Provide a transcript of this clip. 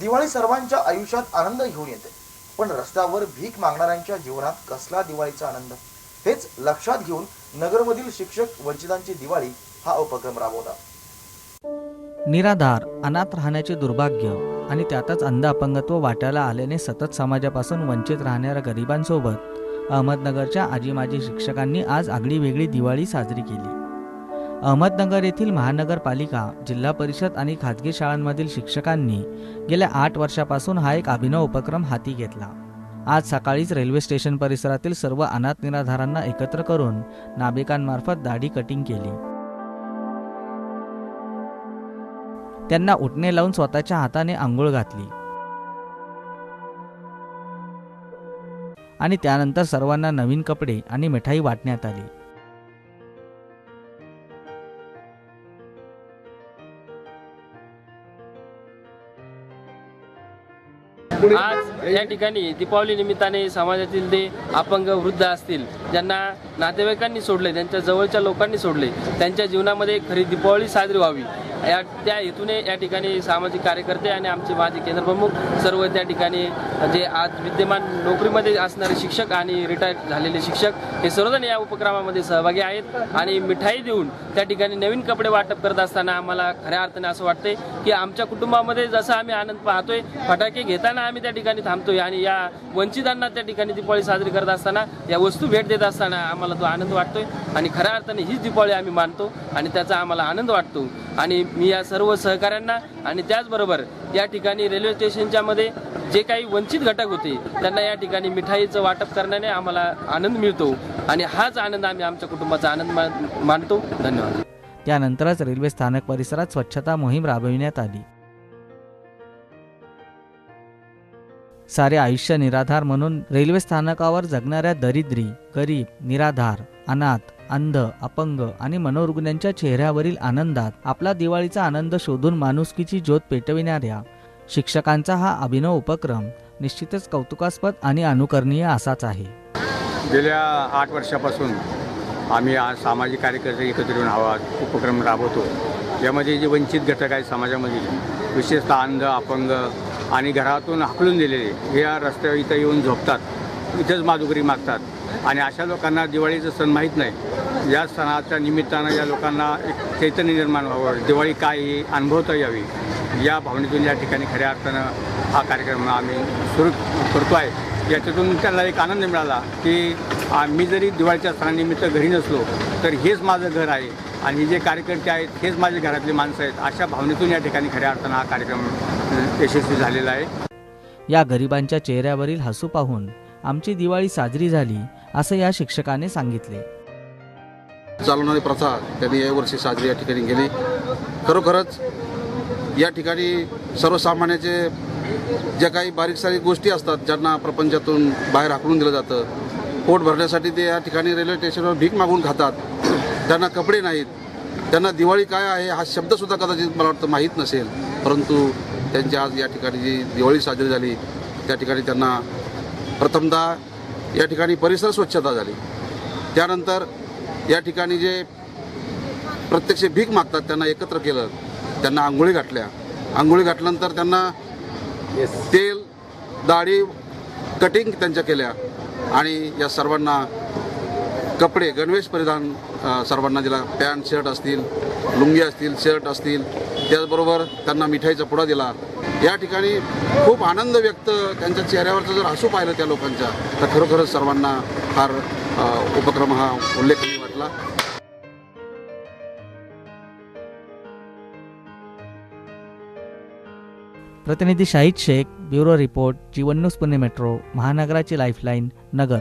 दिवाळी सर्वांच्या आयुष्यात आनंद घेऊन येते. पण रस्त्यावर भीक मागणाऱ्यांच्या जीवनात कसला दिवाळीचा आनंद? हेच लक्षात घेऊन नगरमधील शिक्षक वंचितांची दिवाळी हा उपक्रम राबवला निराधार अनाथ राहण्याचे दुर्भाग्य आणि त्यातच अंध अपंगत्व वाट्याला आल्याने सतत समाजापासून वंचित राहणाऱ्या गरिबांसोबत अहमदनगरच्या आजी माजी शिक्षकांनी आज आगळी वेगळी दिवाळी साजरी केली. अहमदनगर येथील महानगरपालिका जिल्हा परिषद आणि खाजगी शाळांमधील शिक्षकांनी गेल्या आठ वर्षापासून हा एक अभिनव उपक्रम हाती घेतला. आज सकाळीच रेल्वे स्टेशन परिसरातील सर्व अनाथ निराधारांना एकत्र करून नाभिकांमार्फत दाढी कटिंग केली. त्यांना उठणे लावून स्वतःच्या हाताने आंघोळ घातली. आणि त्यानंतर सर्वांना नवीन कपडे आणि मिठाई वाटण्यात आली. आज या ठिकाणी दीपावली निमित्ताने समाजातील ते अपंग वृद्ध असतील ज्यांना नातेवाईकांनी सोडले त्यांच्या जवळच्या लोकांनी सोडले त्यांच्या जीवनामध्ये खरी दीपावली साजरी व्हावी. या त्या हेतूने या ठिकाणी सामाजिक कार्यकर्ते आणि आमचे माजी केंद्रप्रमुख सर्व त्या ठिकाणी जे आज विद्यमान नोकरीमध्ये असणारे शिक्षक आणि रिटायर झालेले शिक्षक हे सर्वजण या उपक्रमामध्ये सहभागी आहेत आणि मिठाई देऊन त्या ठिकाणी नवीन कपडे वाटप करत असताना आम्हाला खऱ्या अर्थाने असं वाटते की आमच्या कुटुंबामध्ये जसं आम्ही आनंद पाहतोय फटाके घेताना आम्ही त्या ठिकाणी थांबतोय आणि या वंचितांना त्या ठिकाणी दीपावली साजरी करत असताना या वस्तू भेट देत असताना आम्हाला तो आनंद वाटतोय आणि खऱ्या अर्थाने हीच दीपावली आम्ही मानतो आणि त्याचा आम्हाला आनंद वाटतो. आणि मी या सर्व सहकाऱ्यांना आणि त्याचबरोबर या ठिकाणी रेल्वे स्टेशनच्या मध्ये जे काही वंचित घटक होते त्यांना या ठिकाणी मिठाईचं वाटप करण्याने आम्हाला आनंद मिळतो आणि हाच आनंद आम्ही आमच्या कुटुंबाचा आनंद मान- मानतो. धन्यवाद. त्यानंतरच रेल्वे स्थानक परिसरात स्वच्छता मोहीम राबविण्यात आली. सारे आयुष्य निराधार म्हणून रेल्वे स्थानकावर जगणाऱ्या दरिद्री गरीब निराधार अनाथ अंध अपंग आणि मनोरुग्णांच्या चेहऱ्यावरील आनंदात आपला दिवाळीचा आनंद शोधून माणुसकीची ज्योत पेटविणाऱ्या. शिक्षकांचा हा अभिनव उपक्रम निश्चितच कौतुकास्पद आणि अनुकरणीय असाच आहे. गेल्या आठ वर्षापासून आम्ही आज सामाजिक कार्यकर्ते एकत्र येऊन हवा उपक्रम राबवतो. यामध्ये जे वंचित घटक आहेत समाजामधील विशेषतः अंध अपंग आणि घरातून हाकलून दिलेले या रस्त्यावर इथं येऊन झोपतात. इथंच माधुगरी मागतात. आणि अशा लोकांना दिवाळीचं सण माहीत नाही. या सणाच्या निमित्तानं या लोकांना एक चैतन्य निर्माण व्हावं. दिवाळी काय ही अनुभवता यावी. या भावनेतून या ठिकाणी खऱ्या अर्थानं हा कार्यक्रम आम्ही सुरू करतो आहे. याच्यातून त्यांना एक आनंद मिळाला की मी जरी दिवाळीच्या सणानिमित्त घरी नसलो तर हेच माझं घर आहे. आणि हे जे कार्यकर्ते आहेत हेच माझे घरातले माणसं आहेत. अशा भावनेतून या ठिकाणी खऱ्या अर्थानं हा कार्यक्रम यशस्वी झालेला आहे. या गरिबांच्या चेहऱ्यावरील हसू पाहून आमची दिवाळी साजरी झाली असं या शिक्षकाने सांगितले. चालवणारी प्रथा त्यांनी यावर्षी साजरी या ठिकाणी केली. खरोखरच या ठिकाणी सर्वसामान्याचे ज्या काही बारीक सारीक गोष्टी असतात ज्यांना प्रपंचातून बाहेर हाकलून दिलं जातं पोट भरण्यासाठी ते या ठिकाणी रेल्वे स्टेशनवर भीक मागून खातात. त्यांना कपडे नाहीत त्यांना दिवाळी काय आहे हा शब्दसुद्धा कदाचित मला वाटतं माहीत नसेल. परंतु त्यांची आज या ठिकाणी जी दिवाळी साजरी झाली त्या ठिकाणी त्यांना प्रथमतः या ठिकाणी परिसर स्वच्छता झाली. त्यानंतर या ठिकाणी जे प्रत्यक्ष भीक मागतात त्यांना एकत्र केलं त्यांना आंघोळी घातल्या. आंघोळी घातल्यानंतर त्यांना तेल दाढी कटिंग त्यांच्या केल्या. आणि या सर्वांना कपडे गणवेश परिधान सर्वांना दिला. पॅन्ट शर्ट असतील लुंगी असतील शर्ट असतील. त्याचबरोबर त्यांना मिठाईचा पुडा दिला. या ठिकाणी खूप आनंद व्यक्त त्यांच्या चेहऱ्यावरचं जर हसू पाहिलं त्या लोकांच्या तर खरोखरच सर्वांना फार उपक्रम हा उल्लेखनीय वाटला. प्रतिनिधी Shahid Shaikh bureau report Jeevan news Pune metro महानगराची lifeline नगर.